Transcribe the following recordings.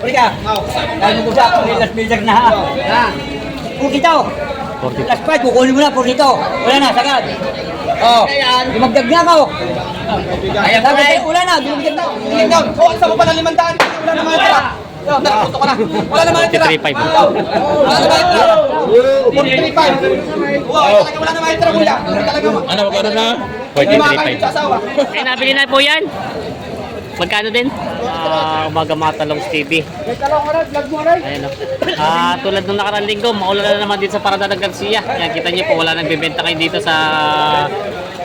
Uli ka. Dahil mo sa ako, last builder na ha. Ha? Purkito. 40. Last fight, kukunin mo na, purkito. Wala na, sagad. Oh, dumagdag na ako. Ayan, sabi sa'yo, wala na, dumagdag na. Daw. Oh, isa mo pa na limandaan. Wala naman natira. Yo, nakuto ko na. Wala naman natira. 43.5. Wala naman natira. 43.5. Wow, talaga wala naman natira, kuya. Talaga mo. Ano, magkano na? Hindi makakain sa 43.5. asawa. Ay, nabili na po yan. Magkano din? Ah, umaga mga talong TV. Ayan o. Ah, tulad nung nakarang linggo, maulan na naman dito sa Parada ng Garcia. Yan, kita niyo po, wala nagbebenta kayo dito sa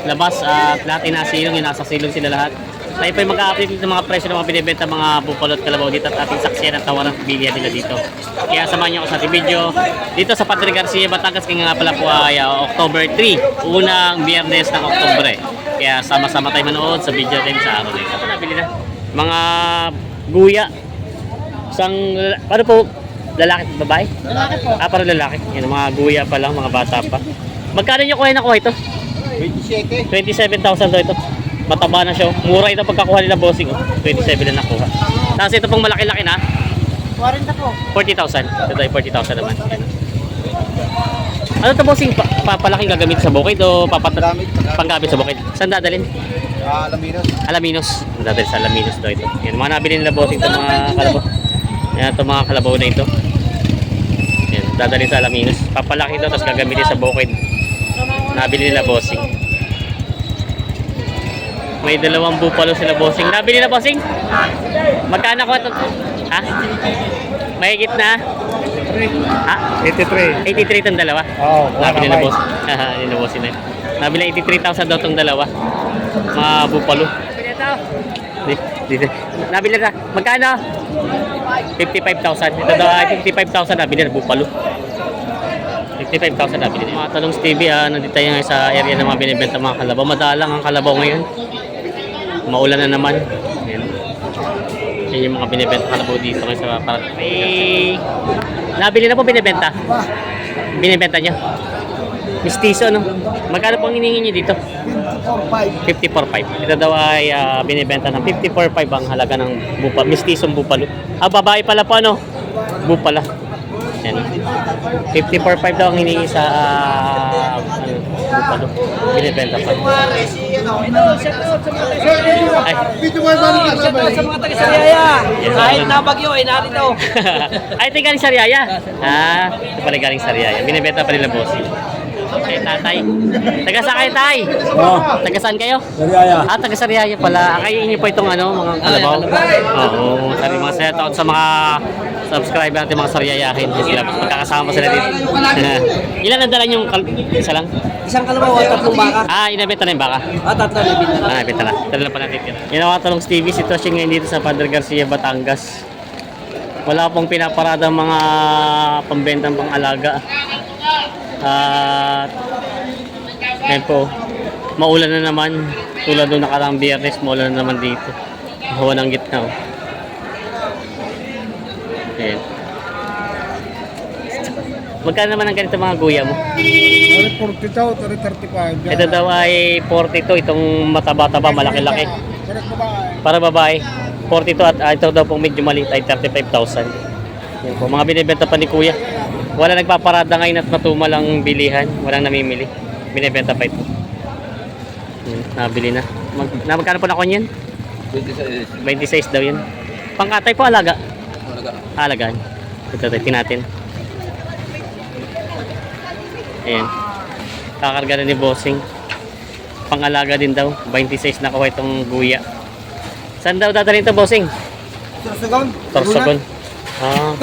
labas at lahat inasilong, yung nasa silong sila lahat. Tayo po yung mag-update ng mga presyo ng mga binibenta mga bupalot kalabaw dito at ating saksiyan at tawaran at bilihan nila dito. Kaya samahan niyo ako sa ating video dito sa Padre Garcia, Batangas. Kaya nga pala po ay ah, October 3, unang biyernes ng Oktobre. Kaya sama-sama tayo manood sa video din sa araw na ito. Ito nabili na. Mga guya. Isang, paano po, lalaki at babae? Lalaki po. Ah, para lalaki. Yan, mga guya pa lang, mga bata pa. Magkano nyo kuha nakuha ito? 27. 27,000 daw ito. Mataba na siya. oh. Mura ito pagkakuha nila bossing. Oh. 27 na nakuha. Tapos ito pong malaki-laki na. 40 po. 40,000. Ito ay 40,000 naman. Yan. Ano ito bossing? Pa papalaking gagamit sa bukid o papat panggamit sa bukid? Saan dadalhin? Ah, Laminos. Alaminos. Dadalhin sa Alaminos daw ito. Yan, mga nabili nila bossing ito mga kalabaw. Yan, ito mga kalabaw na ito. Yan, dadalhin sa Alaminos. Papalaki ito tapos gagamitin sa bukid. Nabili nila bossing. May dalawang bupalo sila bossing. Nabili na bossing? Magkano ko ito? Ha? Mahigit na? Ha? 83. 83 itong dalawa? Oo, Nabili na boss. Haha, yun na boss yun eh. Nabili 83,000 daw itong dalawa. Mga bupalo. Di, di, di. Nabili na. Magkano? 55,000. Ito daw ay 55,000 nabili na bupalo. 55,000 nabili. Mga talong Stevie, ah, nandito tayo ngayon sa area ng mga binibenta mga kalabaw. Madalang ang kalabaw ngayon. Maulan na naman. Yan. Yan yung mga binibenta kalabaw dito ngayon sa para may nabili na po binibenta. Binibenta niya. Mistiso, no? Magkano pong hinihingi niyo dito? 54.5. Ito daw ay ah, binibenta ng 54.5 ang halaga ng bupa, mistisong bupalo. Ah, babae pala po, ano? Bupala. Yan. 54.5 daw ang hinihingi sa ah, ano, bupalo. Binibenta pa. Ay, Video mo yung Sa mga taga-Sariaya. Yes, Kahit sir. na bagyo, ay narito. ay, ito galing Sariaya. Ah, ito pala galing Sariaya. Binibenta pa nila boss. Okay, tatay. Taga saan kayo, tay? Oo. Taga saan kayo? Sariaya. Ah, taga Sariaya pala. Kayo inyo po itong ano, mga kalabaw? Oo, sabi mga shout out sa mga subscriber natin mga Sariayahin. Sila, magkakasama sila dito. Ilan ang dala yung kal- isa lang? Isang kalabaw at tatlong baka. Ah, inabenta na yung baka. At tatlo na bin Ah, inabenta na. Dala pa natin yun. Yung nakatalong Stevie, sitwasyon ngayon dito sa Padre Garcia, Batangas. Wala pong pinaparada mga pambentang pang-alaga. At ngayon po, maulan na naman. Tulad nung nakarang biyernes, maulan na naman dito. Hawa ng gitna. Oh. Ayan. Magkano naman ang ganito mga guya mo? 40 daw, 35. Ito daw ay 42, itong mataba-taba, malaki-laki. Ba? Para babae, 42 at ah, ito daw pong medyo maliit ay 35,000. Yan po, mga binibenta pa ni Kuya. Wala nagpaparada ngayon at matumal ang bilihan. Walang namimili. Binibenta pa ito. Yan, nabili na. Mag, na magkano po na yan? 26 daw yun. Pangkatay po, alaga. Alagaan. Ito, ito, natin. Ayan. Kakarga na ni Bossing. Pangalaga din daw. 26 na kuha itong guya. Saan daw dadalhin ito, Bossing? Sorsogon. Sorsogon. Ah.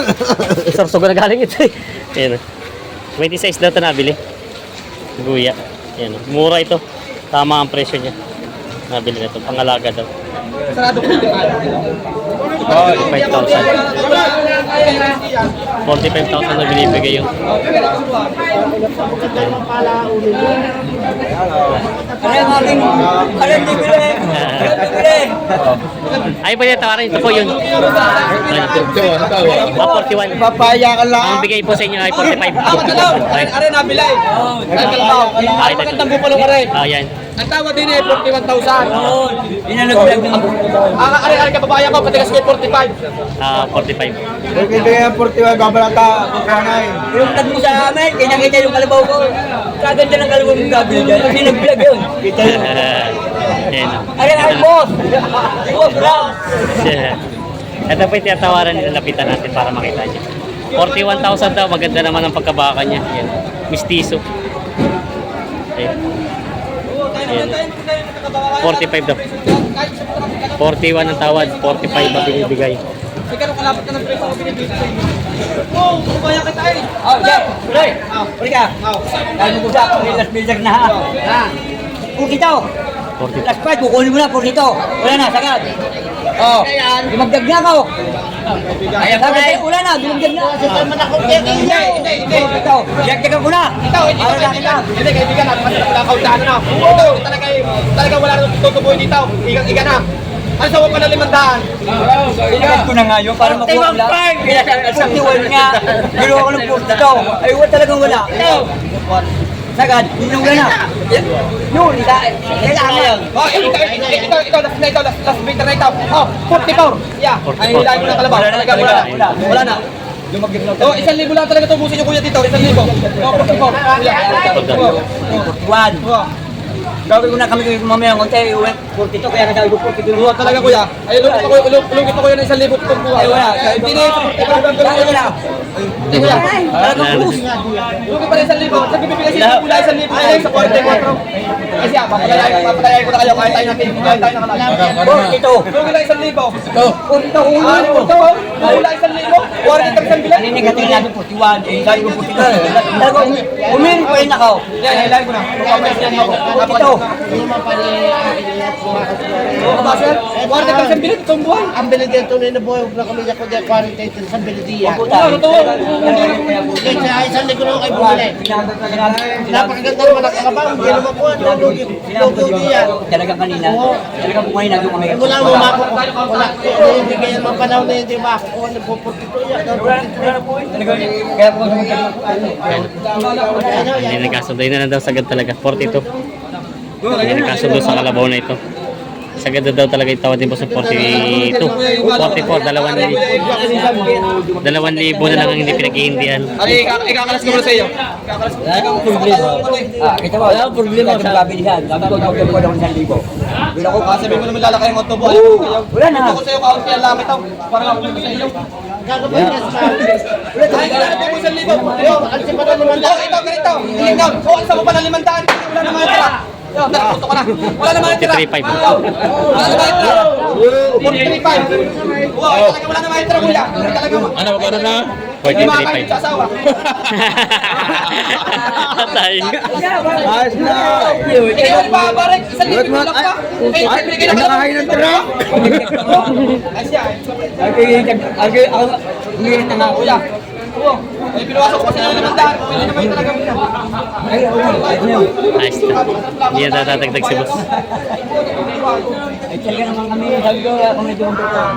Sorsogon na galing ito eh. Ayan. oh. 26 daw ito nabili. Guya. Ayan. oh. Mura ito. Tama ang presyo niya. Nabili na ito. Pangalaga daw. Sarado ko. 45,000. 45,000 na binibigay yun. Ating... Ano yung? Ay, tawarin. Ito po yun. Ah, 41. Papaya ka lang. Ang bigay po sa inyo ay 45. Tawad na daw. Ay, Are nabilay. Ay, kalabaw. Ay, magandang bupalo ka rin. Ah, yan. Ang tawad din eh, 41,000. Yun ang nag-vlog ng Ang ari-ari kababayan ko, patigas kay 45. Ah, 45. Kaya 41, babalata, kanay. Yung tag mo sa amin, kanya-kanya yung kalabaw ko. Kaganda ng kalabaw ng gabi dyan. Kasi nag-vlog yun. Kita yun. Yan. Ay, ay, boss! Boss, Ram! Ito po yung tinatawaran nila lapitan natin para makita niyo. 41,000 daw, maganda naman ang pagkabaka niya. Yan. Mistiso. Ayan. Ayan. 45 daw. 41 ang tawad, 45 ang binibigay. May ganun kalapit ka ng presyo ko binibigay sa inyo. Oo, kababayan kita eh. Oh, Jack! Tuloy! Puli ka! Dahil mo sa may last builder na ha. Ha? Purkito! 40. Last price, kukunin mo na, purkito. Wala na, sagad. Oh, dumagdag na ako. Ayan, sabi sa'yo, wala na, dumagdag na. Hindi, hindi, hindi. Ito, dagdagan ko na. Ito, hindi ka na kita. Hindi, kaibigan natin. Mas wala kauntahan na. Ito, talaga, talaga wala nang tutubuhin dito. Igang iga na. Ang sawa pa na limandaan. Pinagad ko na nga yun para makuha ko lang. Eh. Sa nga, ginawa ko ng post ito. Ay, wala talagang wala. Sagad, inyong na. Yun, ita, ita na yan. Oh, ito, ito, ito, last na ito, last, last victor na ito. Oh, 44. Yeah, ay hilahin ko na kalabaw. Wala na, wala na. Wala na. Oh, isang libo lang talaga tubusin niyo kuya dito, isang libo. Oh, 44. Yeah. Gagawin ko na kami mamaya ng konti, uwi, 42, kaya nasabi ko 42. Buwan talaga kuya. Ay, ulungkit ako, ulungkit ako yun ng isang libo itong buwan. Ay, wala. Hindi na ito, Kaya wala. Hindi kuya. Talagang krus. Ulungkit pa rin isang libo. Sabi bibigay sila mula isang libo na sa 44. Kasi ah, papatayain ko na kayo. Kaya tayo natin. Kaya tayo na kalagay. 42. Ulungkit lang isang libo. 42 kung Ah, ano. ito, mula isang libo. 40 isang bilang. Kanina gating natin 41, eh, sabi ko 42. Talagang umirin pa rin ako. Yan, hilahin ko na. 42. Ano ba, sir? 40 isang bilang itong buwan. Ang binigyan tunay na buhay, huwag na kami niya kundi quarantine sa Belidia. Puta. Ano to? Kaya sa isang linggo na kayo bumili. Napakaganda naman ang kakabaw, hindi naman po, ano, lugi diyan. Talagang kanina. Talagang kanina doon kami. Wala mo makukuha, wala. Hindi kaya mga panahon na hindi makukuha, nagpupurtito yan. Talagang, kaya po Hindi nagkasundo. Yun na lang daw sagad talaga. 42. Hindi nagkasundo sa kalabaw na ito. Sagad na daw talaga yung tawad din po sa 42. 44, dalawang libo. Dalawang libo na lang ang hindi pinag-iindihan. Ay, ikakalas ko muna sa iyo. Ikakalas ko. problema. Ah, kita mo, wala problema sa kabilihan. Sabi ko, magdagdag ko daw ng 1,000. Bila ko, Ah, sabi mo naman lalaki ang otobo. Wala na. Ito ko sa'yo, kaunti ang lamit ako. Parang ako sa iyo. Gagawin niya sa Ay, lalaki mo isang libo. Ayun, Alisin pa na naman Oh, ito, ganito. Down. Oh, ang sama pa ng limandaan. Wala naman yung Yo, natuto ka na. Wala naman yung tira. 43.5. Oh, Wala naman yung tira. 43.5. Wow, talaga wala naman yung tira, kuya. Talaga mo. Ano, magkano na? Hindi makakain sa 43.5. asawa. Patay. Ayos na! Ikaw ni Baba, Rex. Isang libo lang pa. Eh, binigay na ka lang. ng tira? Ay, siya. Ako, ako, umirit na nga. Kuya. Oo. Ay, pinuwasok ko kasi ng limandaan. Pwede naman yung talaga mo. Ay? Ayos na. Hindi na tatagdag si boss. Ay, talaga naman kami, sabi ko, ako medyo ang nataw.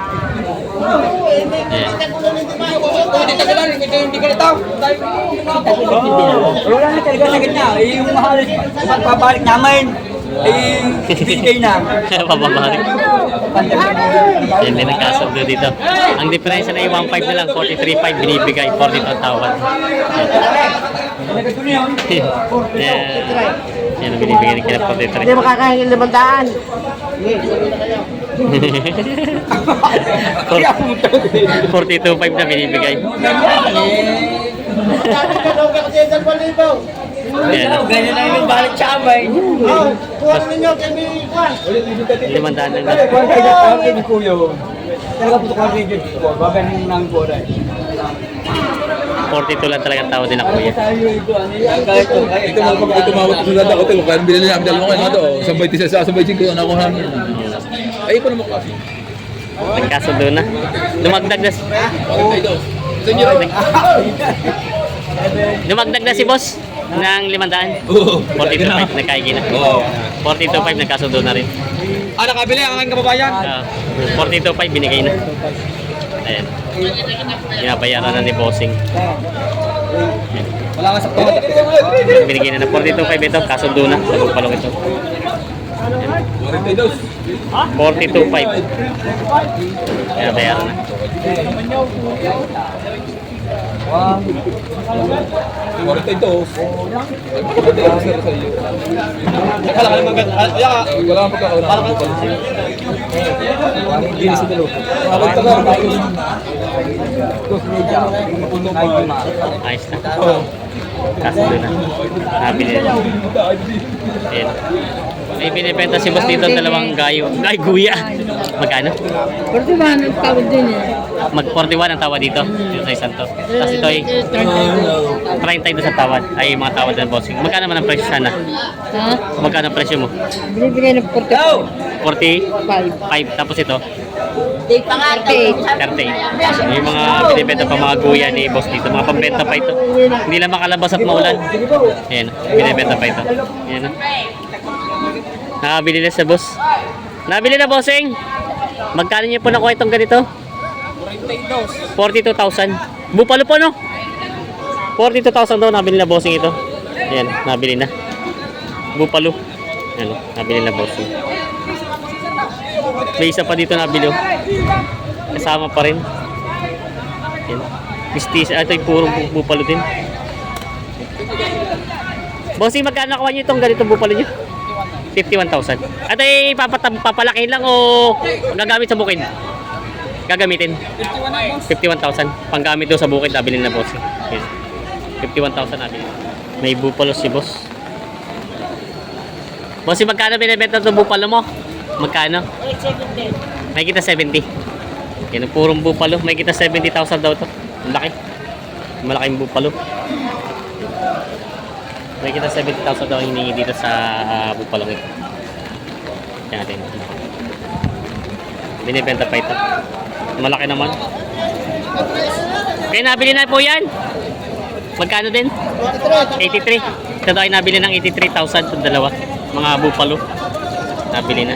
Wala na talaga sa gitna. Eh, yung mahal, pagpapalik namin, eh, bigay na. Pababalik. Yan din ang kasundo dito. Ang diferensya na yung 1.5 na lang, 43.5 binibigay, 42 ang tawad. Yan. Yan ang binibigay ni kila Hindi 43. makakain ng limandaan. 42.5 na binibigay. Ka daw kasi dalawang libo. Yan. Ganyan na yung balik sa amay. Oh, kuha ninyo kay Miguel. Limandaan lang na. Kung kayo na tawag ni Kuya, talaga po sa region ko, babanin ng buwan. 42 lang talaga tawad din ako kuya. Ito, ano ito, Ito mga pag tumawag sa hotel, kaya binili namin dalawa kayo na to. Sabay tisa sa sabay chingko na nakuha namin. Ay, ito naman kasi. Nagkasundo na. Dumagdag na. si- Dumagdag na si boss ng limandaan. Oo. 42.5 nagkaigi na. Oo. 42.5 nagkasundo na rin. Ah, nakabili ang aking kababayan. Ah, 42.5 binigay na. Ayan. Ginabayaran na ni Bossing. Wala nga sa Binigay na ng 42.5 ito, kasundo na. Sa pagpalong ito. Warranty dos. 42.5. Kaya bayaran na. Warito ito. Akala ka naman Kaya ka. Wala kang pagkakauna. Hindi na sa dalawa. Abot ka lang. Ayos na. Kaso doon na. Nabili na. Ayan. May binibenta si boss dito ng dalawang gayo. Gay, guya. Magkano? Pero ba, nagtawag din eh. Mag 41 ang tawad dito. Dito sa isang to. Tapos ito ay 30 doon sa tawad. Ay mga tawad ng bossing. Magkano naman ang presyo sana? Ha? Magkano ang presyo mo? Binibigay ng 45. 45. Tapos ito? 38. 30. May mga binibenta pa mga guya ni boss dito. Mga pambenta pa ito. Hindi lang makalabas at maulan. Ayan. Binibenta pa ito. Ayan. Nakabili na sa boss. Nabili na bossing. Magkano niyo po nakuha itong ganito? 42,000. Bupalo po no? 42,000 daw nabili na bossing ito. Ayan, nabili na. Bupalo. Ayan, oh, nabili na bossing. May isa pa dito nabili. oh. Kasama pa rin. Ayan. Mistis, ah, ito yung puro bu- bupalo din. Bossing, magkano nakuha niyo itong ganito bupalo niyo? 51,000. At ay papalaki lang o gagamit sa bukid? Gagamitin. 51,000. Panggamit doon sa bukid, nabili na boss. Yes. 51,000 nabili. May bupalo si boss. Boss, magkano binibenta itong bupalo mo? Magkano? May kita 70. Yan purong bupalo. May kita 70,000 daw to. Ang laki. Malaking bupalo. May kita 70,000 daw hiningi dito sa uh, bupalong ito. Yan natin. Binibenta pa ito. Malaki naman. Kaya nabili na po yan. Magkano din? 83. Ito ay nabili ng 83,000 sa dalawa. Mga bupalo. Nabili na.